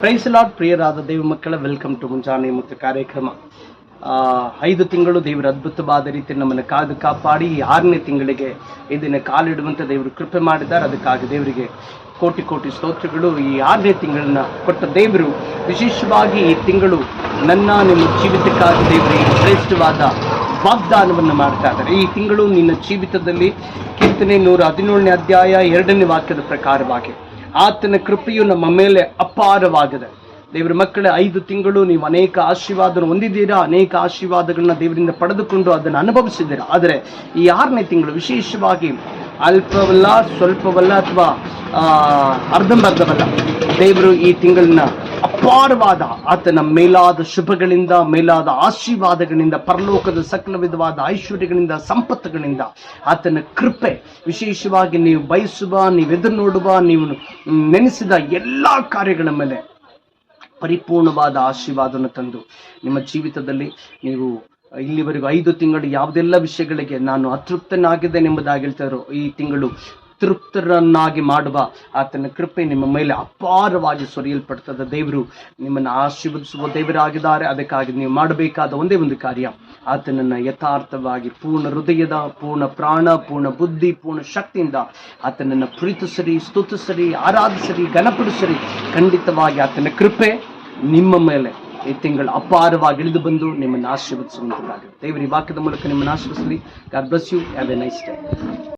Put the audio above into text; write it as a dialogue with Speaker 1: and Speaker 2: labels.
Speaker 1: Price Lad ಪ್ರಿಯರಾದ ದೇವ ಮಕ್ಕಳ welcome to ಮುಂಜಾನೆ ಮತ್ತು ಕಾರ್ಯಕ್ರಮ. ಐದು ತಿಂಗಳು ದೇವರ ಅದ್ಭುತವಾದ ರೀತಿ ನಮ್ಮನ್ನು ಕಾದು ಕಾಪಾಡಿ, ಆರನೇ ತಿಂಗಳಿಗೆ ಇದನ್ನು ಕಾಲಿಡುವಂತ ದೇವರು ಕೃಪೆ ಮಾಡಿದ್ದಾರೆ. ಅದಕ್ಕಾಗಿ ದೇವರಿಗೆ ಕೋಟಿ ಕೋಟಿ ಸ್ತೋತ್ರಗಳು. ಈ ಆರನೇ ತಿಂಗಳನ್ನ ಕೊಟ್ಟ ದೇವರು ವಿಶೇಷವಾಗಿ ಈ ತಿಂಗಳು ನನ್ನ, ನಿಮ್ಮ ಜೀವಿತಕ್ಕಾಗಿ ದೇವರಿಗೆ ಶ್ರೇಷ್ಠವಾದ ವಾಗ್ದಾನವನ್ನು ಮಾಡ್ತಾ ಇದ್ದಾರೆ. ಈ ತಿಂಗಳು ನಿನ್ನ ಜೀವಿತದಲ್ಲಿ ಕೀರ್ತನೆ ನೂರ ಹದಿನೇಳನೇ ಅಧ್ಯಾಯ ಎರಡನೇ ವಾಕ್ಯದ ಪ್ರಕಾರವಾಗಿ ಆತನ ಕೃಪೆಯು ನಮ್ಮ ಮೇಲೆ ಅಪಾರವಾಗಿದೆ. ದೇವರ ಮಕ್ಕಳೇ, ಐದು ತಿಂಗಳು ನೀವು ಅನೇಕ ಆಶೀರ್ವಾದ ಹೊಂದಿದ್ದೀರಾ? ಅನೇಕ ಆಶೀರ್ವಾದಗಳನ್ನ ದೇವರಿಂದ ಪಡೆದುಕೊಂಡು ಅದನ್ನು ಅನುಭವಿಸಿದ್ದೀರಾ? ಆದರೆ ಈ ಆರನೇ ತಿಂಗಳು ವಿಶೇಷವಾಗಿ ಅಲ್ಪವಲ್ಲ, ಸ್ವಲ್ಪವಲ್ಲ ಅಥವಾ ಅರ್ಧಂಬರ್ಧವಲ್ಲ, ದೇವರು ಈ ತಿಂಗಳನ್ನ ಅಪಾರವಾದ ಆತನ ಮೇಲಾದ ಶುಭಗಳಿಂದ, ಮೇಲಾದ ಆಶೀರ್ವಾದಗಳಿಂದ, ಪರಲೋಕದ ಸಕಲ ವಿಧವಾದ ಐಶ್ವರ್ಯಗಳಿಂದ, ಸಂಪತ್ತುಗಳಿಂದ ಆತನ ಕೃಪೆ. ವಿಶೇಷವಾಗಿ ನೀವು ಬಯಸುವ, ನೀವು ಎದುರು ನೋಡುವ ನೀವು ನೆನೆಸಿದ ಎಲ್ಲ ಕಾರ್ಯಗಳ ಮೇಲೆ ಪರಿಪೂರ್ಣವಾದ ಆಶೀರ್ವಾದವನ್ನು ತಂದು ನಿಮ್ಮ ಜೀವಿತದಲ್ಲಿ ನೀವು ಇಲ್ಲಿವರೆಗೂ ಐದು ತಿಂಗಳು ಯಾವುದೆಲ್ಲ ವಿಷಯಗಳಿಗೆ ನಾನು ಅತೃಪ್ತನಾಗಿದ್ದೇನೆಂಬುದಾಗಿ ಹೇಳ್ತಾರೋ ಈ ತಿಂಗಳು ತೃಪ್ತರನ್ನಾಗಿ ಮಾಡುವ ಆತನ ಕೃಪೆ ನಿಮ್ಮ ಮೇಲೆ ಅಪಾರವಾಗಿ ಸುರಿಯಲ್ಪಡ್ತದೆ. ದೇವರು ನಿಮ್ಮನ್ನು ಆಶೀರ್ವದಿಸುವ ದೇವರಾಗಿದ್ದಾರೆ. ಅದಕ್ಕಾಗಿ ನೀವು ಮಾಡಬೇಕಾದ ಒಂದೇ ಒಂದು ಕಾರ್ಯ, ಆತನನ್ನು ಯಥಾರ್ಥವಾಗಿ ಪೂರ್ಣ ಹೃದಯದ, ಪೂರ್ಣ ಪ್ರಾಣ, ಪೂರ್ಣ ಬುದ್ಧಿ, ಪೂರ್ಣ ಶಕ್ತಿಯಿಂದ ಆತನನ್ನು ಪ್ರೀತಿಸರಿ, ಸ್ತುತಿಸರಿ, ಆರಾಧಿಸರಿ, ಘನಪಡಿಸರಿ. ಖಂಡಿತವಾಗಿ ಆತನ ಕೃಪೆ ನಿಮ್ಮ ಮೇಲೆ ಈ ತಿಂಗಳು ಅಪಾರವಾಗಿ ಇಳಿದು ಬಂದು ನಿಮ್ಮನ್ನು ಆಶೀರ್ವದಿಸುವಂತಾಗುತ್ತೆ ದೇವರ ವಾಕ್ಯದ ಮೂಲಕ ನಿಮ್ಮನ್ನು ಆಶೀರ್ವಿಸಲಿ God bless you have a nice day